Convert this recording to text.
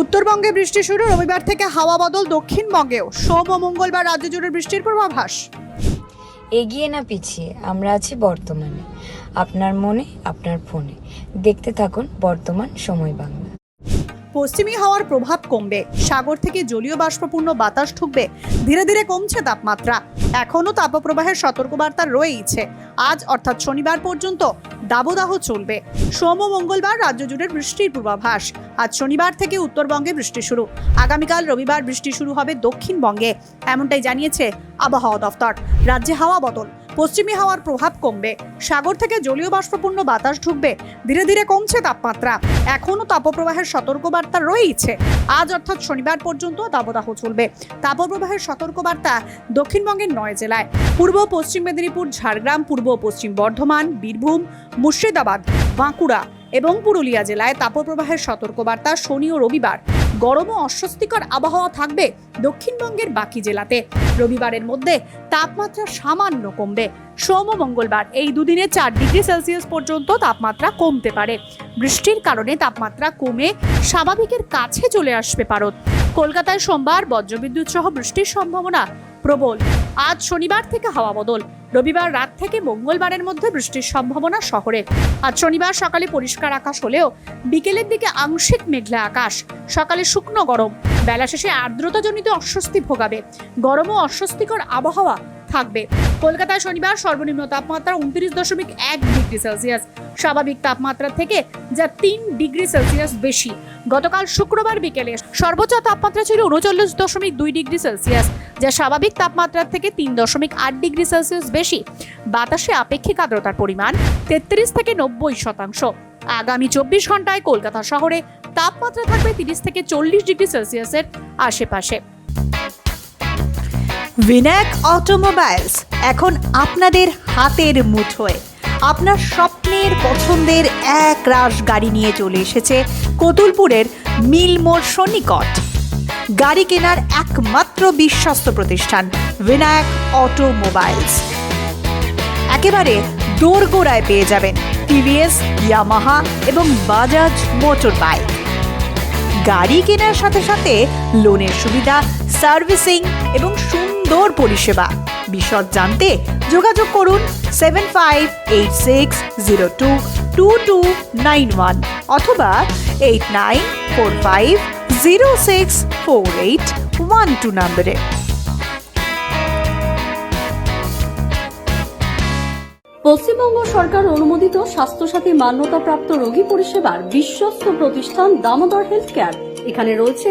উত্তরবঙ্গে বৃষ্টি শুরু, রবিবার থেকে হাওয়া বদল দক্ষিণবঙ্গেও। সোম ও মঙ্গলবার রাজ্য জুড়ে বৃষ্টির পূর্বাভাস। এগিয়ে না পিছিয়ে, আমরা আছি বর্তমানে। আপনার মনে, আপনার ফোনে। দেখতে থাকুন বর্তমান সময় বাংলা। পশ্চিমী হাওয়ার প্রভাব কমবে। সাগর থেকে জলীয় বাষ্পপূর্ণ বাতাস ঢুকবে। ধীরে ধীরে কমছে তাপমাত্রা। এখনও তাপপ্রবাহের সতর্কবার্তা রয়েইছে। আজ, অর্থাৎ শনিবার পর্যন্ত, দাবদাহ চলবে। সোম ও মঙ্গলবার রাজ্য জুড়ে বৃষ্টির পূর্বাভাস। আজ শনিবার থেকে উত্তরবঙ্গে বৃষ্টি শুরু। আগামীকাল রবিবার বৃষ্টি শুরু হবে দক্ষিণবঙ্গে। এমনটাই জানিয়েছে আবহাওয়া দফতর। রাজ্যে হাওয়া বদল। পশ্চিমী হাওয়ার প্রভাব কমবে। সাগর থেকে জলীয় বাষ্পপূর্ণ বাতাস ঢুকবে। ধীরে ধীরে কমছে তাপমাত্রা। এখনও তাপপ্রবাহের সতর্কবার্তা রয়েইছে। আজ অর্থাৎ শনিবার পর্যন্ত দাবদাহ চলবে। তাপপ্রবাহের সতর্কবার্তা দক্ষিণবঙ্গের নয় জেলায়। পূর্ব পশ্চিম মেদিনীপুর, ঝাড়গ্রাম, পূর্ব পশ্চিম বর্ধমান, বীরভূম, মুর্শিদাবাদ, বাঁকুড়া এবং পুরুলিয়া জেলায় তাপপ্রবাহের সতর্কবার্তা শনি ও রবিবার। গরম ও অস্বস্তিকর আবহাওয়া থাকবে দক্ষিণবঙ্গের বাকি জেলাতে। রবিবারের মধ্যে তাপমাত্রা সামান্য কমবে। সোম মঙ্গলবার এই দুদিনে চার ডিগ্রি সেলসিয়াস পর্যন্ত তাপমাত্রা কমতে পারে। বৃষ্টির কারণে তাপমাত্রা কমে স্বাভাবিকের কাছে চলে আসবে পারত কলকাতায় সোমবার বজ্রবিদ্যুৎ সহ বৃষ্টির সম্ভাবনা প্রবল। আজ শনিবার থেকে হাওয়া বদল। রবিবার রাত থেকে মঙ্গলবারের মধ্যে বৃষ্টির সম্ভাবনা শহরে। আজ শনিবার সকালে পরিষ্কার আকাশ হলেও বিকেলের দিকে আংশিক মেঘলা আকাশ। সকালে শুকনো গরম। বেলা শেষে আর্দ্রতাজনিত অস্বস্তি ভোগাবে। গরম ও অস্বস্তিকর আবহাওয়া থাকবে। কলকাতায় শনিবার সর্বনিম্ন তাপমাত্রা উনত্রিশ দশমিক এক ডিগ্রি সেলসিয়াস। স্বাভাবিক তাপমাত্রা থেকে যা তিন ডিগ্রি সেলসিয়াস বেশি। গতকাল শুক্রবার বিকেলে সর্বোচ্চ তাপমাত্রা ছিল উনচল্লিশ দশমিক দুই ডিগ্রি সেলসিয়াস, যা স্বাভাবিক তাপমাত্রার থেকে তিন দশমিক আট ডিগ্রি সেলসিয়াস বেশি। বাতাসে আপেক্ষিক আর্দ্রতার পরিমাণ তেত্রিশ থেকে নব্বই শতাংশ। আগামী চব্বিশ ঘন্টায় কলকাতা শহরে তাপমাত্রা থাকবে তিরিশ থেকে চল্লিশ ডিগ্রি সেলসিয়াসের আশেপাশে। ভিনাক অটোমোবাইলস এখন আপনাদের হাতের মুঠোয়। আপনার স্বপ্নের, পছন্দের এক রাশ গাড়ি নিয়ে চলে এসেছে কতুলপুরের মিলমোর সন্নিকট। গাড়ি কেনার একমাত্র বিশ্বস্ত প্রতিষ্ঠান ভিনায়ক অটোমোবাইলস একেবারে দোরগোড়ায় পেয়ে যাবেন টিভিএস ইয়ামাহা এবং বাজাজ মোটর বাইক গাড়ি কেনার সাথে সাথে লোনের সুবিধা সার্ভিসিং এবং সুন্দর পরিষেবা। বিশদ জানতে যোগাযোগ করুন seven five eight six zero two two two nine one অথবা eight nine four five zero six four eight one two নম্বরে। পশ্চিমবঙ্গ সরকার অনুমোদিত স্বাস্থ্যসাথী মান্যতাপ্রাপ্ত রোগী পরিষেবার বিশ্বস্ত প্রতিষ্ঠান দামোদর হেলথ কেয়ার। এখানে রয়েছে